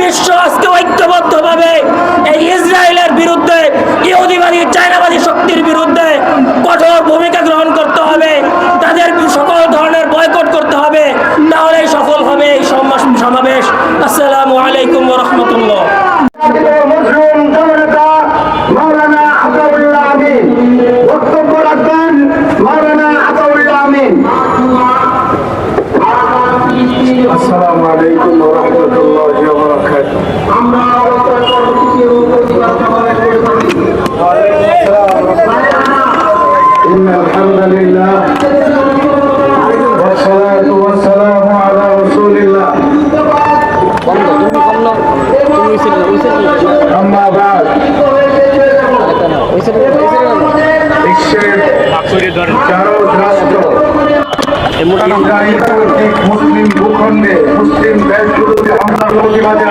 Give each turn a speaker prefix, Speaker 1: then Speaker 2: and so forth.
Speaker 1: বিশ্ব আজকে ঐক্যবদ্ধভাবে এই ইসরায়েলের বিরুদ্ধে ইহুদিবাদী চায়নাবাদী শক্তির বিরুদ্ধে কঠোর ভূমিকা গ্রহণ করতে হবে তাদের সকল ধরনের বয়কট করতে হবে তাহলেই সফল হবে এই সমাবেশ। আসসালামু আলাইকুম রহমতুল্লাহ
Speaker 2: জননেতা মাওলানা আতাউল্লাহ الحمد لله والصلاة والسلام على رسول الله أما بعد বিশ্বের চারো রাষ্ট্র কর্তৃক মুসলিম ভূখণ্ডে মুসলিম দেশগুলোতে হামলার প্রতিবাদে